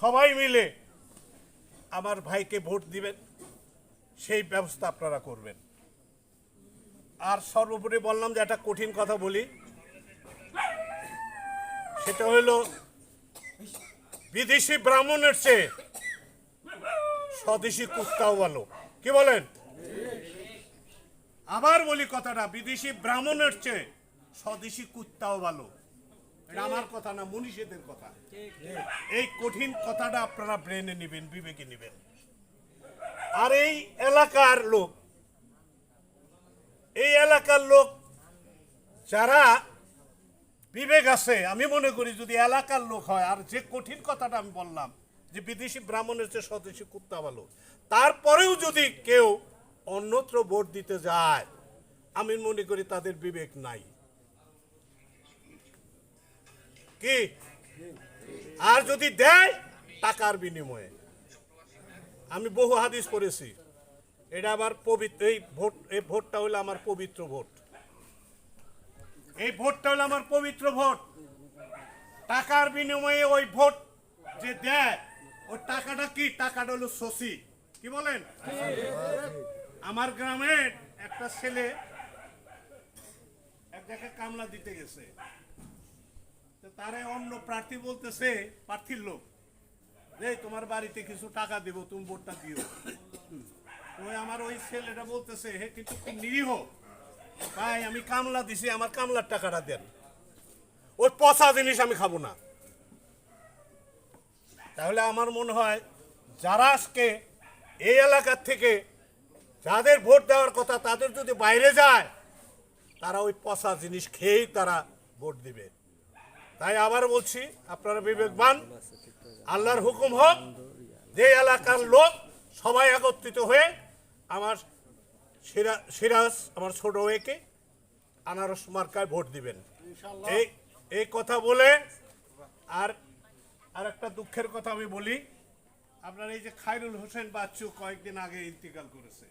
সবাই মিলে আমার ভাইকে ভোট দিবেন, সেই ব্যবস্থা আপনারা করবেন। আর সর্বোপরি বললাম যে একটা কঠিন কথা বলি, সেটা হলো বিদেশি ব্রাহ্মণের চেয়ে স্বদেশি কুত্তাও ভালো। কি বলেন? আবার বলি কথাটা, বিদেশি ব্রাহ্মণের চেয়ে স্বদেশি কুত্তাও ভালো। এটা আমার কথা না মনীষীদের কথা। এই কঠিন কথাটা আপনারা ব্রেনে নেবেন বিবেকে নেবেন। আর এই এলাকার লোক এই এলাকার লোক যারা বিবেক আছে আমি মনে করি যদি এলাকার লোক হয় আর যে কঠিন কথাটা আমি বললাম যে বিদেশি ব্রাহ্মণের চেয়ে স্বদেশি কুত্তা ভালো তারপরেও যদি কেউ অন্যত্র ভোট দিতে যায় আমি মনে করি তাদের বিবেক নাই। কি? আর যদি দেয়, টাকার বিনিময়ে। আমি বহু হাদিস পড়েছি। এটা আবার পবিত্র, এই ভোট, এই ভোটটা হলো আমার পবিত্র ভোট। এই ভোটটা হলো আমার পবিত্র ভোট। টাকার বিনিময়ে ওই ভোট যে দেয় ওই টাকাটা কি? টাকাটা হলো শশী। কি বলেন? আমার গ্রামের একটা ছেলে এক জায়গায় কামলা দিতে গেছে। তারে অন্য প্রার্থী বলতেছে, প্রার্থীর লোক। যে তোমার বাড়িতে কিছু টাকা দেব, তুমি ভোটটা দিও। ওই আমার ওই ছেলেটা বলতেছে, হে, কিন্তু খুব নিরীহ। ভাই, আমি কামলা দিছি, আমার কামলার টাকাটা দেন। ওই পচা জিনিস আমি খাব না। তাহলে আমার মনে হয়, যারা আজকে এই এলাকার থেকে যাদের ভোট দেওয়ার কথা তাদের যদি বাইরে যায়, তারা ওই পচা জিনিস খেয়েই তারা ভোট দিবে। তাই আবার বলছি আপনারা বিবেকবান আল্লাহর হুকুম হোক যে এলাকার লোক সবাই একত্রিত হয়ে আমার সিরা- সিরাজ আমার ছোট হয়েকে আনারস মার্কায় ভোট দিবেন। এই এই কথা বলে আর আর একটা দুঃখের কথা আমি বলি আপনার এই যে খায়রুল হোসেন বাচ্চু কয়েকদিন আগে ইন্তিকাল করেছে।